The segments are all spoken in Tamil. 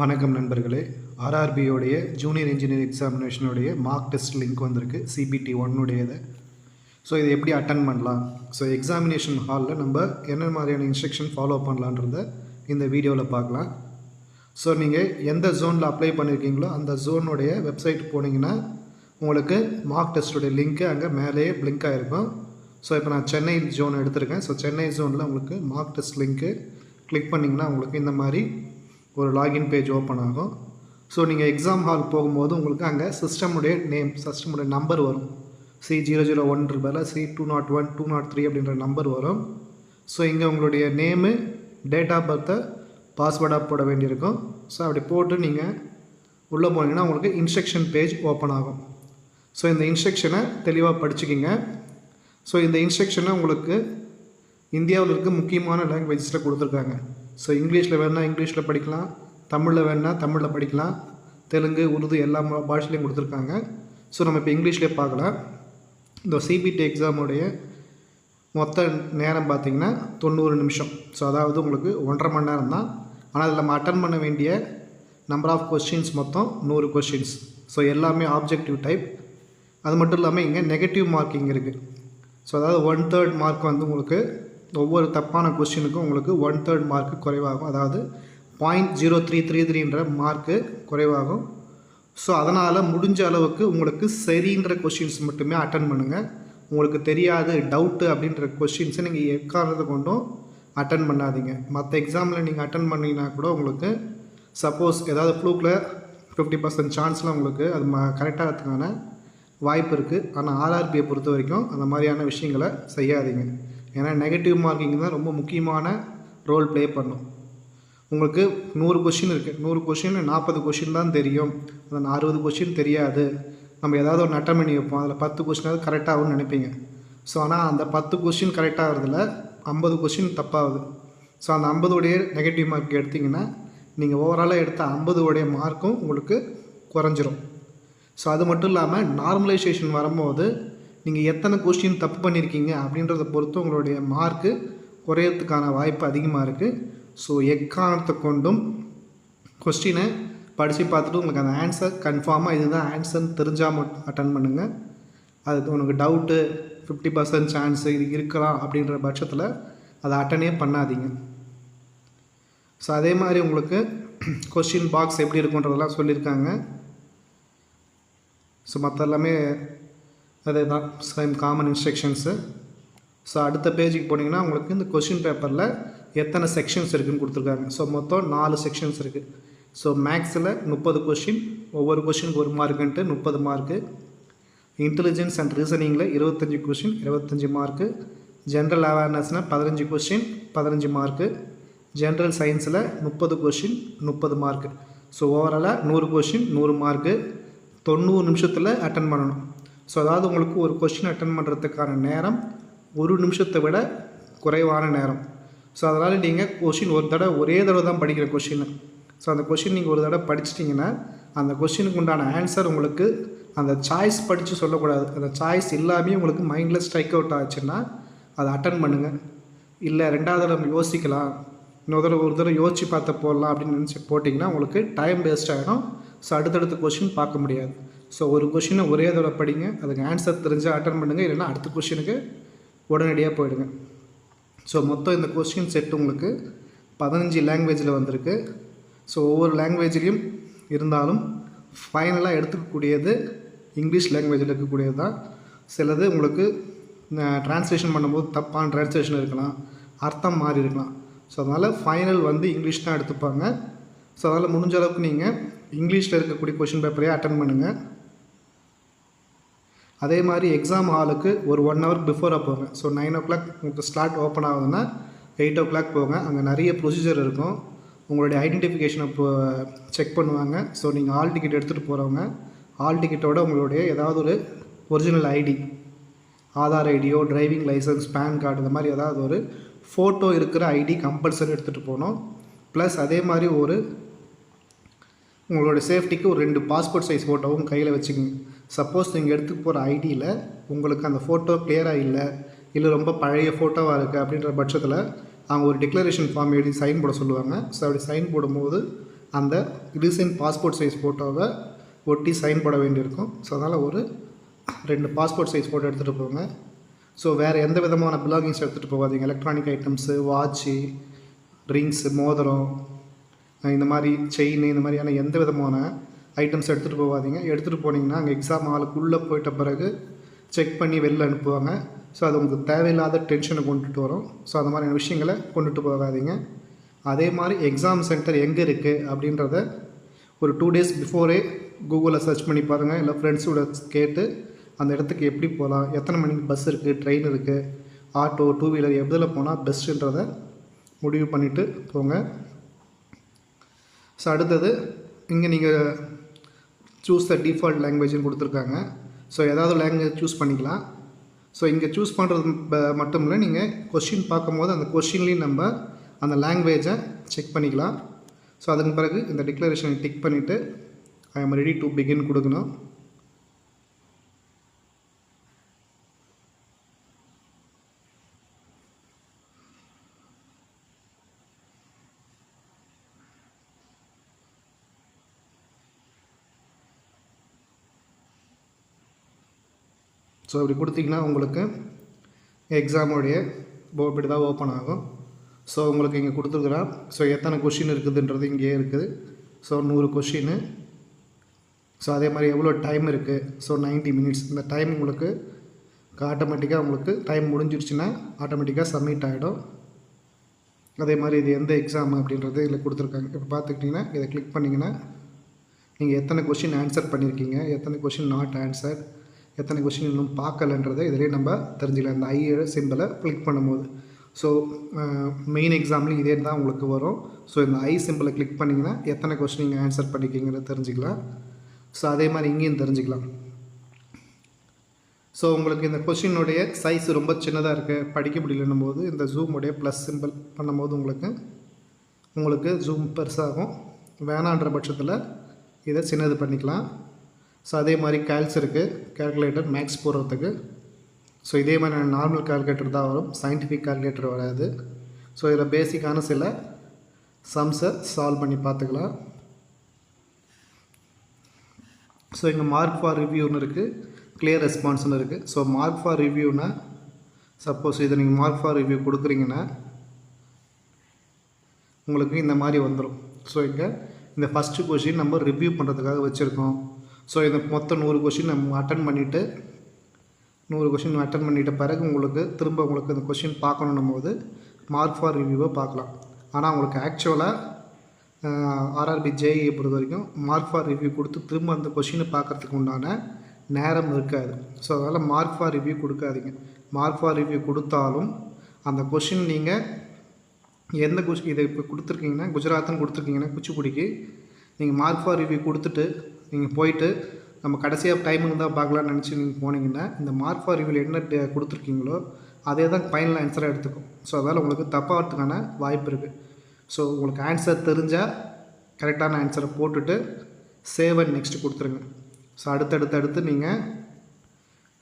வணக்கம் நண்பர்களே. ஆர்ஆர்பியோடைய ஜூனியர் இன்ஜினியர் எக்ஸாமினேஷனுடைய மார்க் டெஸ்ட் லிங்க் வந்திருக்கு சிபிடி ஒன்னுடையது ஸோ இதை எப்படி அட்டன் பண்ணலாம்? ஸோ எக்ஸாமினேஷன் ஹாலில் நம்ம என்ன மாதிரியான இன்ஸ்ட்ரக்ஷன் ஃபாலோ பண்ணலான்றத இந்த வீடியோவில் பார்க்கலாம். ஸோ நீங்கள் எந்த ஜோனில் அப்ளை பண்ணியிருக்கீங்களோ அந்த ஜோனுடைய வெப்சைட் போனீங்கன்னா உங்களுக்கு மார்க் டெஸ்ட்டுடைய லிங்க்கு அங்கே மேலேயே பிளிங்க் ஆகிருக்கும் ஸோ இப்போ நான் சென்னை ஜோன் எடுத்திருக்கேன். ஸோ சென்னை ஜோனில் உங்களுக்கு மார்க் டெஸ்ட் லிங்க்கு கிளிக் பண்ணிங்கன்னா உங்களுக்கு இந்த மாதிரி ஒரு லாகின் பேஜ் ஓப்பன் ஆகும். ஸோ நீங்கள் எக்ஸாம் ஹால் போகும்போது உங்களுக்கு அங்கே சிஸ்டமுடைய நேம் சிஸ்டமுடைய நம்பர் வரும். சி ஜீரோ ஜீரோ ஒன் பதிலாக C two naught one two naught three அப்படின்ற நம்பர் வரும். ஸோ இங்கே உங்களுடைய நேமு டேட் ஆஃப் பர்த்தை பாஸ்வேர்டாக போட வேண்டியிருக்கும். ஸோ அப்படி போட்டு நீங்கள் உள்ளே போனீங்கன்னா உங்களுக்கு இன்ஸ்ட்ரக்ஷன் பேஜ் ஓப்பன் ஆகும். ஸோ இந்த இன்ஸ்ட்ரக்ஷனை தெளிவாக படிச்சுக்கிங்க. ஸோ இந்த இன்ஸ்ட்ரக்ஷனை உங்களுக்கு இந்தியாவில் இருக்க முக்கியமான லாங்குவேஜஸில் கொடுத்துருக்காங்க. ஸோ இங்கிலீஷில் வேணால் இங்கிலீஷில் படிக்கலாம் தமிழில் வேணால் தமிழில் படிக்கலாம். தெலுங்கு உருது எல்லா பாஷையிலையும் கொடுத்துருக்காங்க. ஸோ நம்ம இப்போ இங்கிலீஷ்லேயே பார்க்கலாம். இந்த சிபிடி எக்ஸாமுடைய மொத்த நேரம் பார்த்தீங்கன்னா தொண்ணூறு நிமிஷம். ஸோ அதாவது உங்களுக்கு ஒன்றரை மணி நேரம் தான். ஆனால் அதில் நம்ம அட்டன் பண்ண வேண்டிய நம்பர் ஆஃப் கொஸ்டின்ஸ் மொத்தம் நூறு கொஸ்டின்ஸ் ஸோ எல்லாமே ஆப்ஜெக்டிவ் டைப் அது மட்டும் இல்லாமல் இங்கே நெகட்டிவ் மார்க்கிங் இருக்குது ஸோ அதாவது ஒன் தேர்ட் மார்க் வந்து உங்களுக்கு ஒவ்வொரு தப்பான கொஸ்டினுக்கும் உங்களுக்கு ஒன் தேர்ட் மார்க்கு குறைவாகும். அதாவது பாயிண்ட் ஜீரோ த்ரீ த்ரீ த்ரீன்ற மார்க்கு குறைவாகும். ஸோ அதனால் முடிஞ்ச அளவுக்கு உங்களுக்கு சரின்ற கொஷின்ஸ் மட்டுமே அட்டன் பண்ணுங்கள் உங்களுக்கு தெரியாது டவுட்டு அப்படின்ற கொஷின்ஸை நீங்கள் எக்காரணத்தை கொண்டும் அட்டன் பண்ணாதீங்க. மற்ற எக்ஸாமில் நீங்கள் அட்டன் பண்ணிங்கன்னா கூட உங்களுக்கு சப்போஸ் ஏதாவது ஃப்ளூக்கில் ஃபிஃப்டி பர்சன்ட் சான்ஸில் உங்களுக்கு அது ம கரெக்டாகிறதுக்கான வாய்ப்பு இருக்குது ஆனால் ஆர்ஆர்பியை பொறுத்த வரைக்கும் அந்த மாதிரியான விஷயங்களை செய்யாதீங்க. ஏன்னா நெகட்டிவ் மார்க்கிங் தான் ரொம்ப முக்கியமான ரோல் ப்ளே பண்ணும். உங்களுக்கு நூறு கொஷின் இருக்குது நூறு கொஷின் நாற்பது கொஷின் தான் தெரியும். அந்த அறுபது கொஷின் தெரியாது. நம்ம ஏதாவது ஒரு நட்டமணி வைப்போம். அதில் பத்து கொஷினாவது கரெக்டாகும்னு நினைப்பீங்க. ஸோ ஆனால் அந்த பத்து கொஷின் கரெக்டாகிறதுல ஐம்பது கொஷின் தப்பாகுது. ஸோ அந்த ஐம்பதுடைய நெகட்டிவ் மார்க் எடுத்திங்கன்னா நீங்கள் ஓவராலாக எடுத்த ஐம்பது உடைய மார்க்கும் உங்களுக்கு குறைஞ்சிரும். ஸோ அது மட்டும் இல்லாமல் நார்மலைசேஷன் வரும்போது நீங்கள் எத்தனை கொஸ்டின் தப்பு பண்ணியிருக்கீங்க அப்படின்றத பொறுத்து உங்களுடைய மார்க்கு குறையறதுக்கான வாய்ப்பு அதிகமாக இருக்குது ஸோ எக்காரணத்தை கொண்டும் கொஸ்டினை படித்து பார்த்துட்டு உங்களுக்கு அந்த ஆன்சர் கன்ஃபார்மாக இதுதான் ஆன்சர்னு தெரிஞ்சால் மட்டும் அட்டன் பண்ணுங்கள் அது உனக்கு டவுட்டு ஃபிஃப்டி பர்சன்ட் சான்ஸு இது இருக்கலாம் அப்படின்ற பட்சத்தில் அதை அட்டனே பண்ணாதீங்க. ஸோ அதே மாதிரி உங்களுக்கு கொஸ்டின் பாக்ஸ் எப்படி இருக்குன்றதெல்லாம் சொல்லியிருக்காங்க. ஸோ மற்ற எல்லாமே அதே தான் சேம் காமன் இன்ஸ்ட்ரக்ஷன்ஸு ஸோ அடுத்த பேஜுக்கு போனீங்கன்னா உங்களுக்கு இந்த கொஷின் பேப்பரில் எத்தனை செக்ஷன்ஸ் இருக்குதுன்னு கொடுத்துருக்காங்க. ஸோ மொத்தம் நாலு செக்ஷன்ஸ் இருக்குது ஸோ மேக்ஸில் முப்பது கொஷின் ஒவ்வொரு கொஷினுக்கு ஒரு மார்க்குன்ட்டு முப்பது மார்க்கு இன்டெலிஜென்ஸ் அண்ட் ரீசனிங்கில் இருபத்தஞ்சி கொஷின் இருபத்தஞ்சி மார்க்கு ஜென்ரல் அவேர்னஸ்னால் பதினஞ்சு கொஷின் பதினஞ்சு மார்க்கு ஜென்ரல் சயின்ஸில் முப்பது கொஷின் முப்பது மார்க்கு ஸோ ஓவராலாக நூறு கொஷின் நூறு மார்க்கு தொண்ணூறு நிமிஷத்தில் அட்டன் பண்ணணும். ஸோ அதாவது உங்களுக்கு ஒரு கொஷின் அட்டன் பண்ணுறதுக்கான நேரம் ஒரு நிமிஷத்தை விட குறைவான நேரம். ஸோ அதனால் நீங்கள் கொஷின் ஒரு தடவை ஒரே தடவை தான் படிக்கிற கொஷின் ஸோ அந்த கொஷின் நீங்கள் ஒரு தடவை படிச்சிட்டிங்கன்னா அந்த கொஷினுக்கு உண்டான ஆன்சர் உங்களுக்கு அந்த சாய்ஸ் படித்து சொல்லக்கூடாது. அந்த சாய்ஸ் இல்லாமே உங்களுக்கு மைண்டில் ஸ்ட்ரைக் அவுட் ஆச்சுன்னா அதை அட்டன் பண்ணுங்கள் இல்லை ரெண்டாவது தடவை யோசிக்கலாம். இன்னொரு தடவை ஒரு தடவை யோசிச்சு பார்த்து போடலாம் அப்படின்னு நினச்சி போட்டிங்கன்னா உங்களுக்கு டைம் வேஸ்ட் ஆகிடும் ஸோ அடுத்தடுத்த கொஷின் பார்க்க முடியாது. ஸோ ஒரு கொஷினை ஒரே தடவை படிங்க. அதுக்கு ஆன்சர் தெரிஞ்சு அட்டன் பண்ணுங்கள் இல்லைன்னா அடுத்த கொஷினுக்கு உடனடியாக போயிடுங்க. ஸோ மொத்தம் இந்த கொஸ்டின் செட் உங்களுக்கு பதினஞ்சு லாங்குவேஜில் வந்திருக்கு. ஸோ ஒவ்வொரு லாங்குவேஜ்லேயும் இருந்தாலும் ஃபைனலாக எடுத்துக்கக்கூடியது இங்கிலீஷ் லாங்குவேஜில் இருக்கக்கூடியது தான். சிலது உங்களுக்கு ட்ரான்ஸ்லேஷன் பண்ணும்போது தப்பான ட்ரான்ஸ்லேஷன் இருக்கலாம். அர்த்தம் மாறி இருக்கலாம். ஸோ அதனால் ஃபைனல் வந்து இங்கிலீஷ் தான் எடுத்துப்பாங்க. ஸோ அதனால் முடிஞ்ச அளவுக்கு நீங்கள் இங்கிலீஷில் இருக்கக்கூடிய கொஷின் பேப்பரையே அட்டன் பண்ணுங்கள் அதே மாதிரி எக்ஸாம் ஹாலுக்கு ஒரு ஒன் ஹவர் பிஃபோராக போங்க. ஸோ நைன் ஓ கிளாக் உங்களுக்கு ஸ்லாட் ஓப்பன் ஆகுதுன்னா எயிட் ஓ கிளாக் போங்க. அங்கே நிறைய ப்ரொசீஜர் இருக்கும். உங்களுடைய ஐடென்டிஃபிகேஷனை இப்போ செக் பண்ணுவாங்க. ஸோ நீங்கள் ஆல் டிக்கெட் எடுத்துகிட்டு போகிறவங்க ஆல் டிக்கெட்டோட உங்களுடைய ஏதாவது ஒரு ஒரிஜினல் ஐடி ஆதார் ஐடியோ டிரைவிங் லைசன்ஸ் பேன் கார்டு இந்த மாதிரி ஏதாவது ஒரு ஃபோட்டோ இருக்கிற ஐடி கம்பல்சரி எடுத்துகிட்டு போகணும். ப்ளஸ் அதே மாதிரி ஒரு உங்களோட சேஃப்டிக்கு ஒரு ரெண்டு பாஸ்போர்ட் சைஸ் ஃபோட்டோவும் கையில் வச்சுக்கோங்க. சப்போஸ் நீங்கள் எடுத்து போகிற ஐடியில் உங்களுக்கு அந்த ஃபோட்டோ கிளியராக இல்லை இல்லை ரொம்ப பழைய ஃபோட்டோவாக இருக்குது அப்படின்ற பட்சத்தில் அவங்க ஒரு டிக்ளரேஷன் ஃபார்ம் எழுதி சைன் போட சொல்லுவாங்க. ஸோ அப்படி சைன் போடும்போது அந்த ரீசெண்ட் பாஸ்போர்ட் சைஸ் ஃபோட்டோவை ஒட்டி சைன் போட வேண்டியிருக்கும். ஸோ அதனால் ஒரு ரெண்டு பாஸ்போர்ட் சைஸ் ஃபோட்டோ எடுத்துகிட்டு போங்க. ஸோ வேறு எந்த விதமான பிலாகிங்ஸ் எடுத்துகிட்டு போகாதீங்க. எலக்ட்ரானிக் ஐட்டம்ஸு வாட்சு ரிங்ஸு மோதிரம் இந்த மாதிரி செயின் இந்த மாதிரியான எந்த விதமான ஐட்டம்ஸ் எடுத்துகிட்டு போகாதீங்க. எடுத்துகிட்டு போனீங்கன்னா அங்கே எக்ஸாம் ஹாலுக்குள்ளே போயிட்ட பிறகு செக் பண்ணி வெளில அனுப்புவாங்க. ஸோ அது உங்களுக்கு தேவையில்லாத டென்ஷனை கொண்டுட்டு வரும். ஸோ அந்த மாதிரியான விஷயங்களை கொண்டுட்டு போகாதீங்க. அதே மாதிரி எக்ஸாம் சென்டர் எங்கே இருக்குது அப்படின்றத ஒரு டூ டேஸ் பிஃபோரே கூகுளில் சர்ச் பண்ணி பாருங்கள் இல்லை ஃப்ரெண்ட்ஸோட கேட்டு அந்த இடத்துக்கு எப்படி போகலாம்? எத்தனை மணிக்கு பஸ் இருக்குது ட்ரெயின் இருக்குது ஆட்டோ டூ வீலர் எதில் போனால் பெஸ்ட்டுன்றதை முடிவு பண்ணிவிட்டு போங்க. ஸோ அடுத்தது இங்கே நீங்கள் சூஸ் த டிஃபால்ட் லாங்குவேஜ்னு கொடுத்துருக்காங்க. ஸோ ஏதாவது லாங்குவேஜ் சூஸ் பண்ணிக்கலாம். ஸோ இங்கே சூஸ் பண்ணுறது மட்டும் இல்லை நீங்கள் கொஷின் பார்க்கும்போது அந்த கொஷின்லேயும் நம்ம அந்த லாங்குவேஜை செக் பண்ணிக்கலாம். ஸோ அதன் பிறகு இந்த டிக்ளரேஷனை டிக் பண்ணிவிட்டு I am ready to begin கொடுக்கணும். ஸோ அப்படி கொடுத்தீங்கன்னா உங்களுக்கு எக்ஸாமுடைய போ இப்படி தான் ஓப்பன் ஆகும். ஸோ உங்களுக்கு இங்கே கொடுத்துருக்குறான். ஸோ எத்தனை கொஷின் இருக்குதுன்றது இங்கேயே இருக்குது. ஸோ நூறு கொஷின்னு ஸோ அதே மாதிரி எவ்வளோ டைம் இருக்குது ஸோ 90 மினிட்ஸ் இந்த டைம் உங்களுக்கு ஆட்டோமேட்டிக்காக உங்களுக்கு டைம் முடிஞ்சிருச்சுன்னா ஆட்டோமேட்டிக்காக சப்மிட் ஆகிடும் அதே மாதிரி இது எந்த எக்ஸாம் அப்படின்றது இதில் கொடுத்துருக்காங்க. இப்போ பார்த்துக்கிட்டிங்கன்னா இதை கிளிக் பண்ணிங்கன்னா நீங்கள் எத்தனை கொஷின் ஆன்சர் பண்ணியிருக்கீங்க எத்தனை கொஷின் நாட் ஆன்சர் எத்தனை கொஷின் இன்னும் பார்க்கலன்றதை இதிலே நம்ம தெரிஞ்சுக்கலாம். இந்த ஐ சிம்பிளை கிளிக் பண்ணும்போது. ஸோ மெயின் எக்ஸாம்லேயும் இதே தான் உங்களுக்கு வரும். ஸோ இந்த ஐ சிம்பிளை கிளிக் பண்ணிங்கன்னா எத்தனை கொஸ்டின் நீங்கள் ஆன்சர் பண்ணிக்கிங்கிறத தெரிஞ்சுக்கலாம். ஸோ அதே மாதிரி இங்கேயும் தெரிஞ்சுக்கலாம். ஸோ உங்களுக்கு இந்த கொஷினுடைய சைஸ் ரொம்ப சின்னதாக இருக்குது படிக்க முடியலன்னும் போது இந்த ஜூமுடைய ப்ளஸ் சிம்பிள் பண்ணும்போது உங்களுக்கு உங்களுக்கு ஜூம் பெருசாகும். வேணான்ற பட்சத்தில் இதை சின்னது பண்ணிக்கலாம். ஸோ அதே மாதிரி கேல்ஸ் இருக்குது கேல்குலேட்டர் மேக்ஸ் போடுறதுக்கு. ஸோ இதே மாதிரி நார்மல் கால்குலேட்டர் தான் வரும். சயின்டிஃபிக் கால்குலேட்டர் வராது. ஸோ இதில் பேசிக்கான சில சம்ஸை சால்வ் பண்ணி பார்த்துக்கலாம். ஸோ இங்கே மார்க் ஃபார் ரிவ்யூன்னு இருக்குது கிளியர் ரெஸ்பான்ஸ்னு இருக்குது ஸோ மார்க் ஃபார் ரிவ்யூனா சப்போஸ் இதை நீங்கள் மார்க் ஃபார் ரிவ்யூ கொடுக்குறீங்கன்னா உங்களுக்கு இந்த மாதிரி வந்துடும் ஸோ இங்கே இந்த ஃபஸ்ட்டு கொஷின் நம்ம ரிவ்யூ பண்ணுறதுக்காக வச்சுருக்கோம். ஸோ இந்த மொத்தம் நூறு கொஷின் நம்ம அட்டன் பண்ணிவிட்டு நூறு கொஷின் அட்டன் பண்ணிட்ட பிறகு உங்களுக்கு திரும்ப உங்களுக்கு இந்த கொஷின் பார்க்கணுன்னும் போது மார்க் ஃபார் ரிவ்யூவை பார்க்கலாம். ஆனால் உங்களுக்கு ஆக்சுவலாக ஆர்ஆர்பி ஜேஇ பொறுத்த வரைக்கும் மார்க் ஃபார் ரிவ்யூ கொடுத்து திரும்ப அந்த கொஷினை பார்க்கறதுக்கு உண்டான நேரம் இருக்காது. ஸோ அதனால் மார்க் ஃபார் ரிவ்யூ கொடுக்காதீங்க. மார்க் ஃபார் ரிவ்யூ கொடுத்தாலும் அந்த கொஷின் நீங்கள் எந்த கொஷ் இதை இப்போ கொடுத்துருக்கீங்கன்னா குஜராத்னு கொடுத்துருக்கீங்கன்னா குச்சிப்புடிக்கு நீங்கள் மார்க் ஃபார் ரிவ்யூ கொடுத்துட்டு நீங்கள் போயிட்டு நம்ம கடைசியாக டைமிங் தான் பார்க்கலாம்னு நினச்சி நீங்கள் போனீங்கன்னா இந்த மார்க் ஃபார் ரிவ்யூவில் என்ன டே- கொடுத்துருக்கீங்களோ அதே தான் ஃபைனல் ஆன்சராக எடுத்துக்கும். ஸோ அதனால் உங்களுக்கு தப்பாகிறதுக்கான வாய்ப்பு இருக்குது ஸோ உங்களுக்கு ஆன்சர் தெரிஞ்சால் கரெக்டான ஆன்சரை போட்டுட்டு சேவ் அண்ட் நெக்ஸ்ட் கொடுத்துருங்க. ஸோ அடுத்தடுத்து அடுத்து நீங்கள்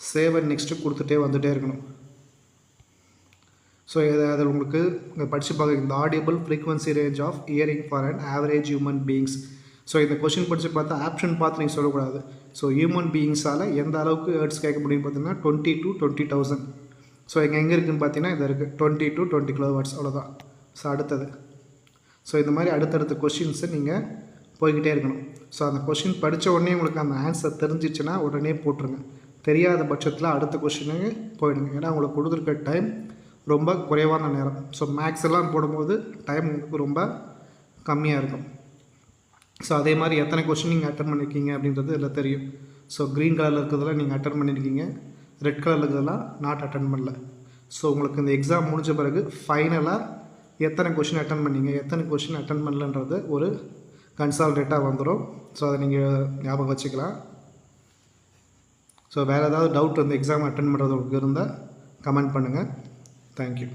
சேவ் அண்ட் நெக்ஸ்ட்டு கொடுத்துட்டே வந்துகிட்டே இருக்கணும். ஸோ இது அதில் உங்களுக்கு இங்கே படித்து பார்க்க இந்த audible frequency range of hearing for and average human beings so இந்த கொஷின் படித்து பார்த்தா ஆப்ஷன் பார்த்து நீங்கள் சொல்லக்கூடாது. ஸோ ஹியூமன் பீயிங்ஸால் எந்த அளவுக்கு ஏர்ட்ஸ் கேட்க முடியும் பார்த்தீங்கன்னா twenty to twenty thousand so இங்கே எங்கே இருக்குதுன்னு பார்த்தீங்கன்னா இது இருக்குது twenty to twenty kilo watts அவ்வளோதான் ஸோ அடுத்தது. ஸோ இந்த மாதிரி அடுத்தடுத்த கொஷின்ஸை நீங்கள் போய்கிட்டே இருக்கணும். ஸோ அந்த கொஷின் படித்த உடனே உங்களுக்கு அந்த ஆன்சர் தெரிஞ்சிச்சுன்னா உடனே போட்டுருங்க. தெரியாத பட்சத்தில் அடுத்த கொஷினுக்கு போயிடுங்க. ஏன்னா உங்களுக்கு கொடுத்துருக்க டைம் ரொம்ப குறைவான நேரம். ஸோ மேக்ஸ் எல்லாம் போடும்போது டைம் உங்களுக்கு ரொம்ப கம்மியாக இருக்கும். ஸோ அதே மாதிரி எத்தனை கொஷின் நீங்கள் அட்டன் பண்ணியிருக்கீங்க அப்படின்றது எல்லாம் தெரியும். ஸோ க்ரீன் கலரில் இருக்கிறதெல்லாம் நீங்கள் அட்டன் பண்ணியிருக்கீங்க ரெட் கலரில் இருக்கிறதெல்லாம் நாட் அட்டன் பண்ணல. ஸோ உங்களுக்கு இந்த எக்ஸாம் முடிஞ்ச பிறகு ஃபைனலாக எத்தனை கொஷின் அட்டன் பண்ணீங்க எத்தனை கொஷின் அட்டன் பண்ணலன்றது ஒரு கன்சால்டேட்டாக வந்துடும் ஸோ அதை நீங்கள் ஞாபகம் வச்சுக்கலாம். ஸோ வேறு ஏதாவது டவுட் வந்து எக்ஸாம் அட்டன் பண்ணுறது உங்களுக்கு இருந்தால் கமெண்ட் பண்ணுங்கள் தேங்க்யூ